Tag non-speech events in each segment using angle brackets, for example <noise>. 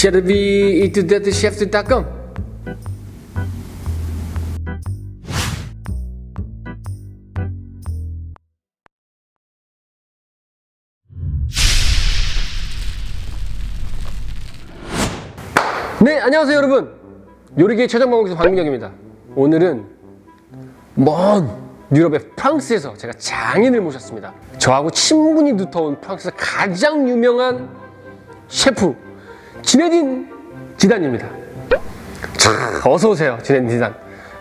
Servi itu dari chef de takım. 네, 안녕하세요, 여러분. 요리계 최정방송에서 박민경입니다. 오늘은 먼 유럽의 프랑스에서 제가 장인을 모셨습니다. 저하고 친분이 두터운 프랑스에서 가장 유명한 셰프 지네딘 지단입니다. 자, 어서 오세요, 지네딘 지단.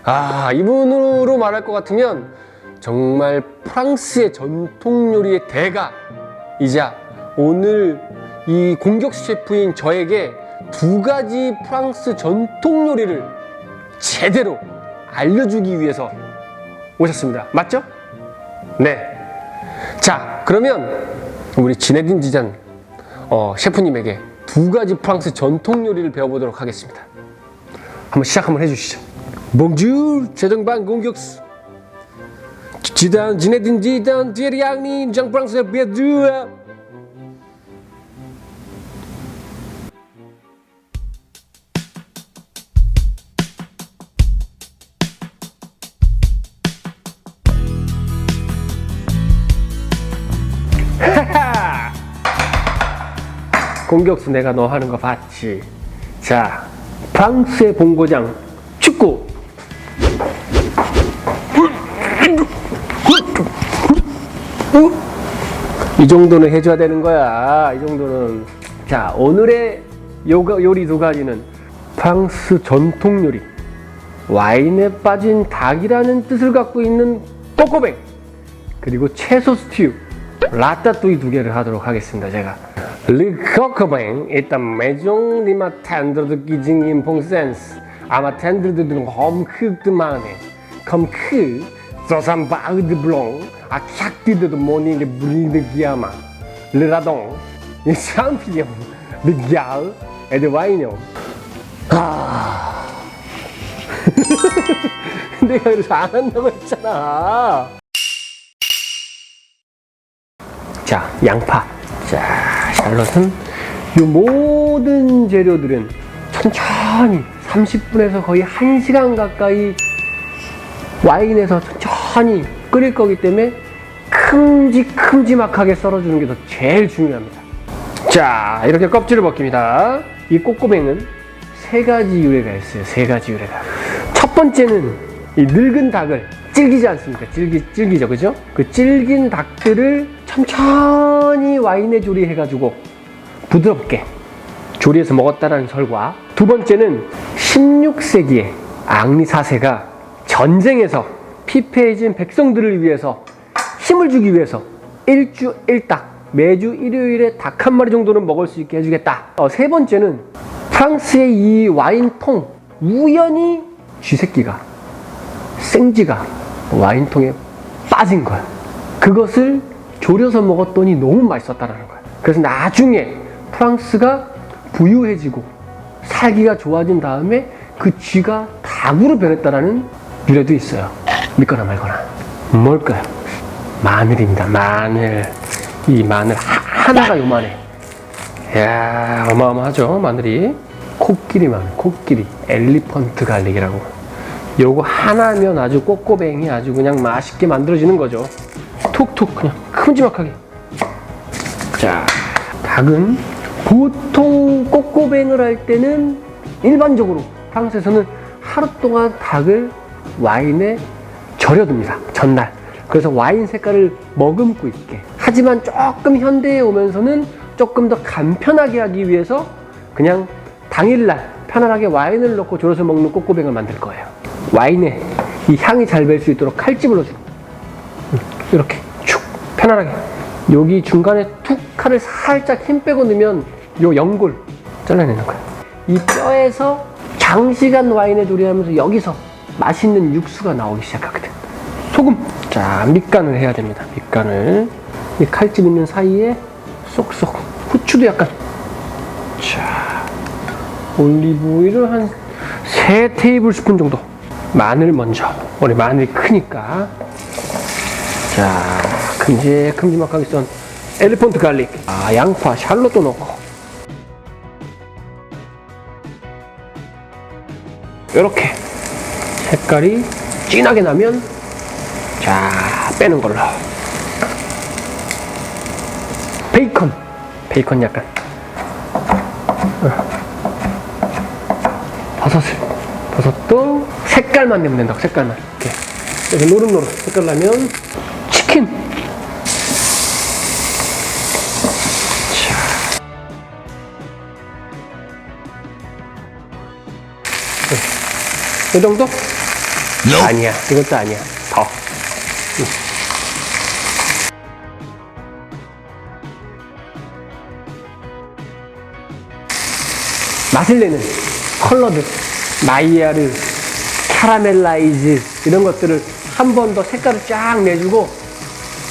아, 이분으로 말할 것 같으면 정말 프랑스의 전통 요리의 대가이자 오늘 이 공격 셰프인 저에게 두 가지 프랑스 전통 요리를 제대로 알려주기 위해서 오셨습니다. 맞죠? 네. 자, 그러면 우리 지네딘 지잔 어, 셰프님에게 두 가지 프랑스 전통 요리를 배워보도록 하겠습니다. 한번 시작 한번 해주시죠. 봉주 최정방 공격수 지단 지네딘 지단 디리앙니 장 프랑스 베드아 공격수 내가 너 하는 거 봤지. 자, 프랑스의 본고장 축구. 이 정도는 해줘야 되는 거야. 이 정도는. 자, 오늘의 요가, 요리 두 가지는 프랑스 전통 요리. 와인에 빠진 닭이라는 뜻을 갖고 있는 꼬꼬뱅. 그리고 채소 스튜. 라따뚜이 두 개를 하도록 하겠습니다. 제가. Comme que, dans un bar de blanc, à chaque de monnaie de brille de guillama. Le radon, les champignons, de gale et de wagnon. 아. 내가 그래서 안 한다고 했잖아. 자, 양파. 자, 샬롯은 이 모든 재료들은 천천히 30분에서 거의 1시간 가까이 와인에서 천천히 끓일 거기 때문에 큼직큼지막하게 썰어주는 게 더 제일 중요합니다. 자, 이렇게 껍질을 벗깁니다. 이 꼬꼬뱅은 세 가지 유래가 있어요. 세 가지 유래가. 첫 번째는 이 늙은 닭을 질기지 않습니까? 질기, 질기죠. 그죠? 그 질긴 닭들을 천천히 와인에 조리해가지고 부드럽게 조리해서 먹었다는 설과 두 번째는 16세기에 앙리 4세가 전쟁에서 피폐해진 백성들을 위해서 힘을 주기 위해서 일주 일닭 매주 일요일에 닭 한 마리 정도는 먹을 수 있게 해주겠다. 어, 세 번째는 프랑스의 이 와인통 우연히 쥐새끼가 생쥐가 와인통에 빠진 거야. 그것을 졸여서 먹었더니 너무 맛있었다는 거야. 그래서 나중에 프랑스가 부유해지고 살기가 좋아진 다음에 그 쥐가 닭으로 변했다라는 유래도 있어요. 믿거나 말거나. 뭘까요? 마늘입니다. 마늘. 이 마늘 하, 나가 요만해. 이야, 어마어마하죠, 마늘이. 코끼리 마늘, 코끼리. 엘리펀트 갈릭이라고. 요거 하나면 아주 꼬꼬뱅이 아주 그냥 맛있게 만들어지는 거죠. 톡톡 그냥 큼지막하게. 자, 닭은 보통 꼬꼬뱅을 할 때는 일반적으로 프랑스에서는 하루 동안 닭을 와인에 절여둡니다. 전날. 그래서 와인 색깔을 머금고 있게. 하지만 조금 현대에 오면서는 조금 더 간편하게 하기 위해서 그냥 당일날 편안하게 와인을 넣고 졸여서 먹는 꼬꼬뱅을 만들 거예요. 와인에 이 향이 잘배수 있도록 칼집을 넣어주고 이렇게 축 편안하게 여기 중간에 툭 칼을 살짝 힘 빼고 넣으면 요 연골 잘라내는 거야. 이 뼈에서 장시간 와인에 조리하면서 여기서 맛있는 육수가 나오기 시작하거든. 소금. 자, 밑간을 해야 됩니다. 밑간을. 이 칼집 있는 사이에 쏙쏙. 후추도 약간. 자, 올리브 오일을 한3 테이블 스푼 정도. 마늘 먼저. 우리 마늘이 크니까. 자, 큼직큼직하게 썬 엘리펀트 갈릭. 아, 양파, 샬롯도 넣고. 이렇게 색깔이 진하게 나면 자 빼는 걸로 베이컨 베이컨 약간 어. 버섯을 버섯도 색깔만 내면 된다고 색깔만 이렇게 이렇게 노릇노릇 색깔 나면 치킨 자. 네. 이 정도? 아니야 이것도 아니야 더 응. 맛을 내는 컬러들 마이야르 카라멜라이즈 이런 것들을 한 번 더 색깔을 쫙 내주고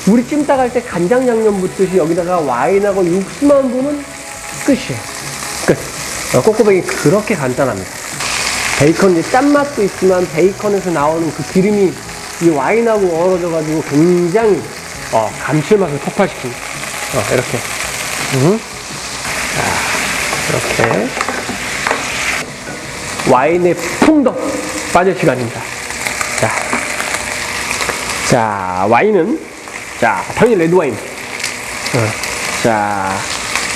우리 찜닭 할 때 간장 양념 붓듯이 여기다가 와인하고 육수만 부으면 끝이에요. 끝. 어, 꼬꼬뱅이 그렇게 간단합니다. 베이컨 이제 짠맛도 있지만 베이컨에서 나오는 그 기름이 이 와인하고 어우러져 가지고 굉장히 어, 감칠맛을 폭발시킵니다. 어, 이렇게. 음. 자, 이렇게 와인의 풍덩 빠질 시간입니다. 자, 자 와인은 자 당연히 레드 와인. 어, 자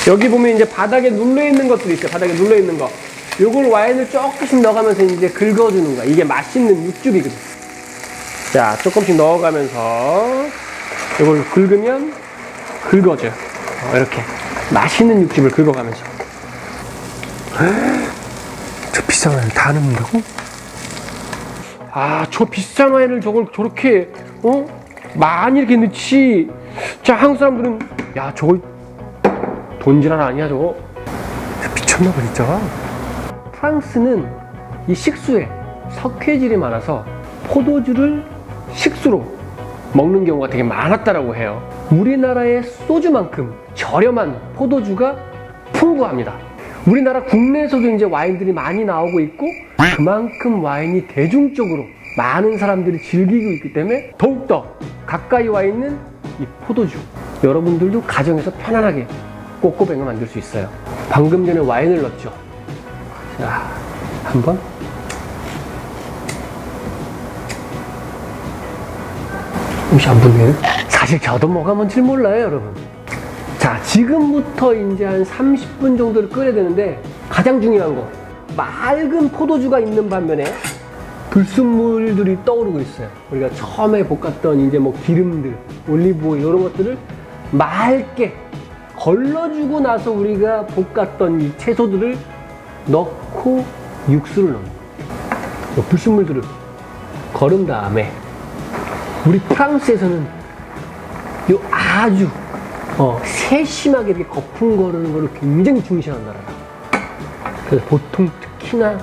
여기 보면 이제 바닥에 눌러 있는 것들이 있어요. 바닥에 눌러 있는 거. 요걸 와인을 조금씩 넣어가면서 이제 긁어주는 거야. 이게 맛있는 육즙이거든. 자 조금씩 넣어가면서 요걸 긁으면 긁어줘요. 어, 이렇게 맛있는 육즙을 긁어가면서. 저 비싼 와인을 다 넣는다고? 아, 저 비싼 와인을 저걸 저렇게, 어? 많이 이렇게 넣지. 자, 한국 사람들은, 야, 저걸 돈지랄 아니야, 저거. 미쳤나봐, 진짜. 프랑스는 이 식수에 석회질이 많아서 포도주를 식수로 먹는 경우가 되게 많았다라고 해요. 우리나라의 소주만큼 저렴한 포도주가 풍부합니다. 우리나라 국내에서도 이제 와인들이 많이 나오고 있고 그만큼 와인이 대중적으로 많은 사람들이 즐기고 있기 때문에 더욱더 가까이 와 있는 이 포도주 여러분들도 가정에서 편안하게 꼬꼬뱅을 만들 수 있어요. 방금 전에 와인을 넣었죠? 자 한번. 음식 안 붙네요? 사실 저도 뭐가 뭔지 몰라요 여러분. 자, 지금부터 이제 한 30분 정도를 끓여야 되는데 가장 중요한 거 맑은 포도주가 있는 반면에 불순물들이 떠오르고 있어요. 우리가 처음에 볶았던 이제 뭐 기름들, 올리브오일 이런 것들을 맑게 걸러주고 나서 우리가 볶았던 이 채소들을 넣고 육수를 넣는 거예요. 이 불순물들을 걸은 다음에 우리 프랑스에서는 요 아주 어, 세심하게 이렇게 거품 거르는 거를 굉장히 중시하는 나라라. 그래서 보통 특히나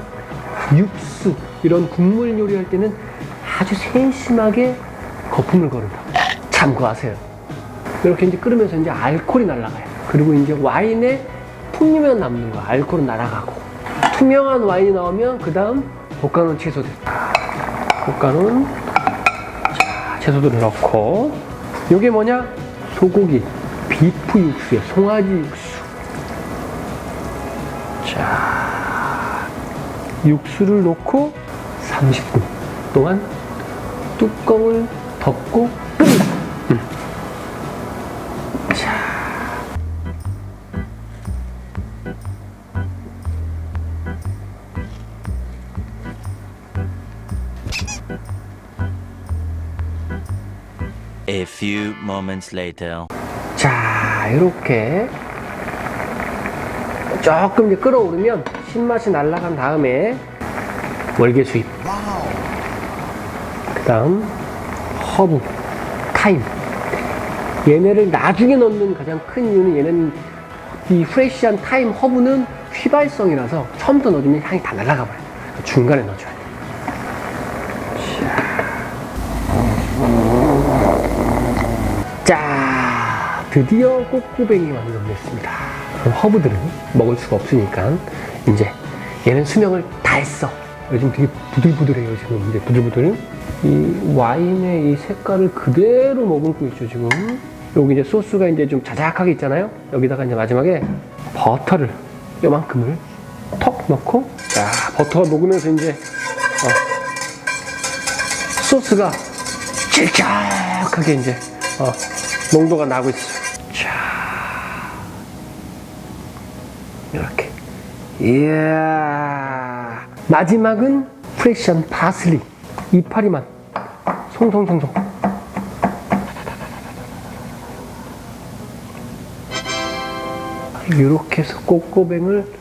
육수, 이런 국물 요리할 때는 아주 세심하게 거품을 거른다. 참고하세요. 이렇게 이제 끓으면서 이제 알코올이 날아가요. 그리고 이제 와인에 풍미만 남는 거야. 알코올은 날아가고. 투명한 와인이 나오면 그 다음 볶아놓은 채소들. 볶아놓은 자, 채소들을 넣고. 이게 뭐냐? 소고기. 비프 육수에 송아지 육수. 자, 육수를 넣고 30분 동안 뚜껑을 덮고 끓인다. 음. 자, A few moments later. 자, 이렇게 조금 이제 끓어오르면 신맛이 날아간 다음에 월계 수잎. 그 다음 허브, 타임. 얘네를 나중에 넣는 가장 큰 이유는 얘는 이 프레시한 타임 허브는 휘발성이라서 처음부터 넣어주면 향이 다 날아가 버려요. 중간에 넣어줘야 돼요. 자, 드디어 꼬꼬뱅이 완성됐습니다. 그럼 허브들은 먹을 수가 없으니까 이제 얘는 수명을 다 했어. 요즘 되게 부들부들해요 지금 이제 부들부들. 이 와인의 이 색깔을 그대로 머금고 있죠 지금. 여기 이제 소스가 이제 좀 자작하게 있잖아요. 여기다가 이제 마지막에 버터를 요만큼을 턱 넣고 자 버터가 녹으면서 이제 소스가 질짝하게 이제 어, 농도가 나고 있어요. 자, 이렇게. 이야. 마지막은 프레시한 파슬리. 이파리만 송송송송. 이렇게 해서 꼬꼬뱅을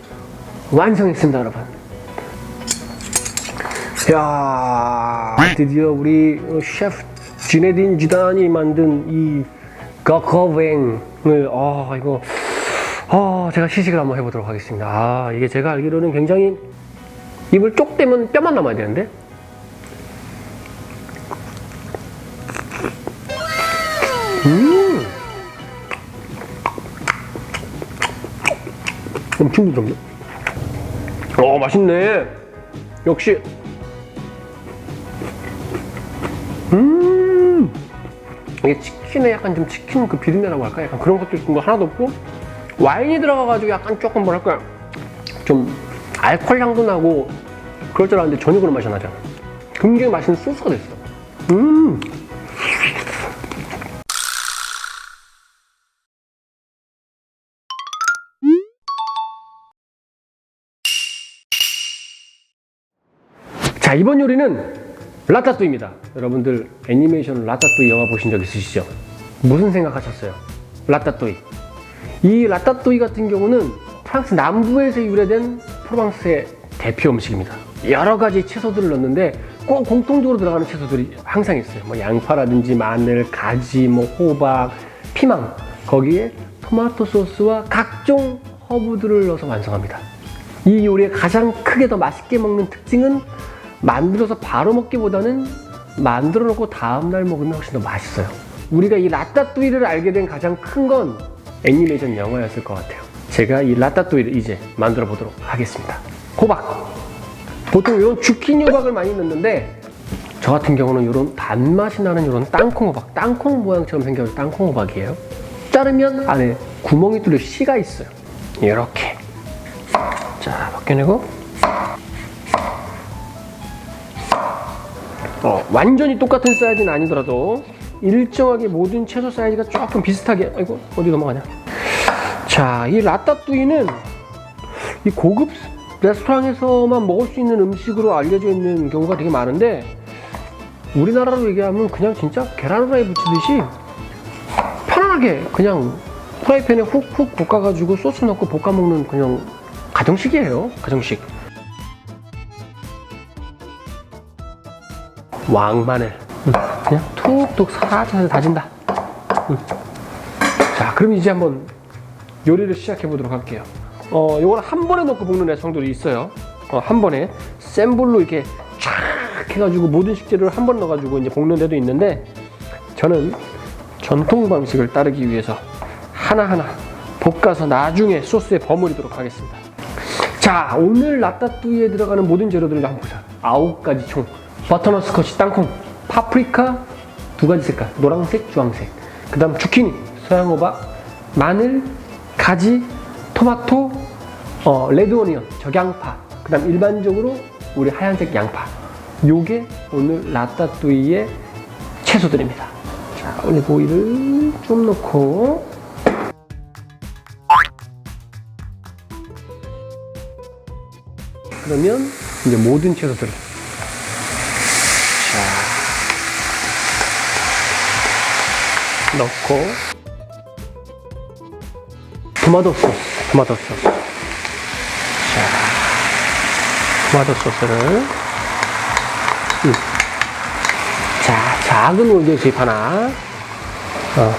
완성했습니다, 여러분. 야 드디어 우리 셰프 지네딘 지단이 만든 이 거거뱅을 아 이거 아 제가 시식을 한번 해보도록 하겠습니다. 아 이게 제가 알기로는 굉장히 입을 쪽 떼면 뼈만 남아야 되는데 음 엄청 부드럽네. 어 맛있네. 역시 음 이게 치킨에 약간 좀 치킨 그 비린내라고 할까? 약간 그런 것도 있고 뭐 하나도 없고 와인이 들어가가지고 약간 조금 뭐랄까 좀 알코올 향도 나고 그럴 줄 알았는데 전혀 그런 맛이 나지 않아. 굉장히 맛있는 소스가 됐어. 음! 자 이번 요리는 라따뚜이입니다. 여러분들 애니메이션 라따뚜이 영화 보신 적 있으시죠? 무슨 생각하셨어요? 라따뚜이. 이 라따뚜이 같은 경우는 프랑스 남부에서 유래된 프랑스의 대표 음식입니다. 여러 가지 채소들을 넣는데 꼭 공통적으로 들어가는 채소들이 항상 있어요. 뭐 양파라든지 마늘, 가지, 뭐 호박, 피망. 거기에 토마토 소스와 각종 허브들을 넣어서 완성합니다. 이 요리의 가장 크게 더 맛있게 먹는 특징은 만들어서 바로 먹기보다는 만들어 놓고 다음날 먹으면 훨씬 더 맛있어요. 우리가 이 라따뚜이를 알게 된 가장 큰 건 애니메이션 영화였을 것 같아요. 제가 이 라따뚜이를 이제 만들어 보도록 하겠습니다. 호박. 보통 이런 주키니 호박을 많이 넣는데 저 같은 경우는 이런 단맛이 나는 이런 땅콩 호박, 땅콩 모양처럼 생겨서 땅콩 호박이에요. 자르면 안에 구멍이 뚫려 씨가 있어요. 이렇게. 자, 벗겨내고 어, 완전히 똑같은 사이즈는 아니더라도 일정하게 모든 채소 사이즈가 조금 비슷하게. 아이고 어디 넘어가냐. 자 이 라따뚜이는 이 고급 레스토랑에서만 먹을 수 있는 음식으로 알려져 있는 경우가 되게 많은데 우리나라로 얘기하면 그냥 진짜 계란 후라이 부치듯이 편안하게 그냥 프라이팬에 훅훅 볶아가지고 소스 넣고 볶아 먹는 그냥 가정식이에요 가정식 왕마늘 음, 그냥 툭툭 살짝 다진다. 음. 자 그럼 이제 한번 요리를 시작해 보도록 할게요. 어 요걸 한 번에 넣고 볶는 애성들이 있어요. 어, 한 번에. 센 불로 이렇게 촥 해가지고 모든 식재료를 한 번 넣어가지고 이제 볶는 데도 있는데 저는 전통 방식을 따르기 위해서 하나하나 볶아서 나중에 소스에 버무리도록 하겠습니다. 자 오늘 라따뚜이에 들어가는 모든 재료들을 한번 보자. 아홉 가지 총 버터넛 스커치 땅콩 파프리카 두 가지 색깔. 노란색 주황색. 그 다음 주키니 서양호박 마늘 가지 토마토 어, 레드 오니언 적양파. 그 다음 일반적으로 우리 하얀색 양파. 요게 오늘 라따뚜이의 채소들입니다. 자 올리브 오일을 좀 넣고. 그러면 이제 모든 채소들을 넣고. 토마토 소스 토마토 소스. 자 토마토 소스를. 음. 자 작은 올리브잎 하나. 어,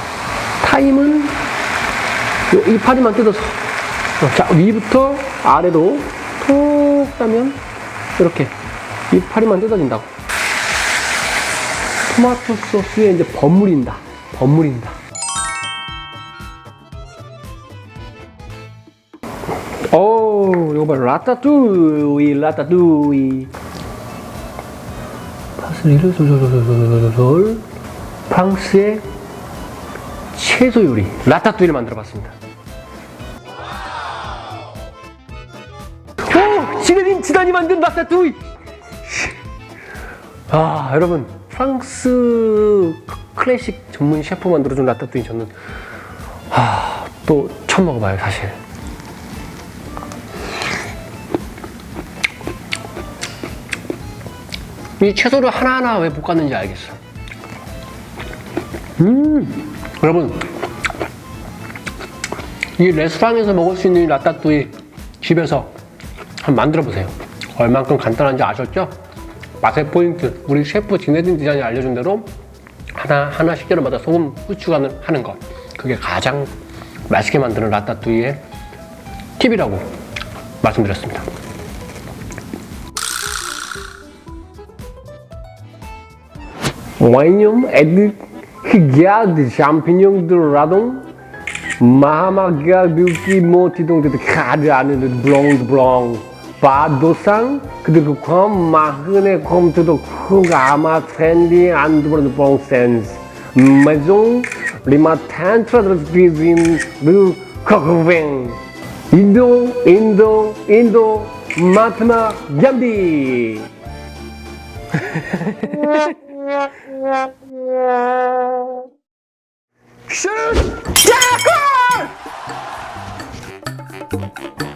타임은 요 이파리만 뜯어서. 어, 자 위부터 아래로 톡 따면 이렇게 이파리만 뜯어진다고. 토마토 소스에 이제 버무린다 버무린다. 오 이거 봐 라따뚜이 라따뚜이. 파슬리를 솔솔솔솔솔솔 프랑스의 채소 요리. 라따뚜이를 만들어 봤습니다. 오! 지네딘 지단이 만든 라따뚜이. 아 여러분 프랑스 클래식 전문 셰프 만들어준 라따뚜이 저는 아, 또 처음 먹어봐요 사실. 이 채소를 하나하나 왜 볶았는지 알겠어 음 여러분. 이 레스토랑에서 먹을 수 있는 이 라따뚜이 집에서 한번 만들어 보세요. 얼만큼 간단한지 아셨죠? 맛의 포인트 우리 셰프 진해진 디자인이 알려준 대로 하나 하나 식재료마다 소금 후추 간을 하는 것 그게 가장 맛있게 만드는 라따뚜이의 팁이라고 말씀드렸습니다. Garde champignon de radon Mahamaga beauty moti동 de 카드 안에 블롱 블롱 바도상 그리고 컴 마흔의 컴트도 크가 아마 트렌디 안드브르드 봉센스 메종 리마 텐트라드 비진 르 커크뱅 인도 인도 인도 마트마 ям비 <laughs> 슛! 야! 골!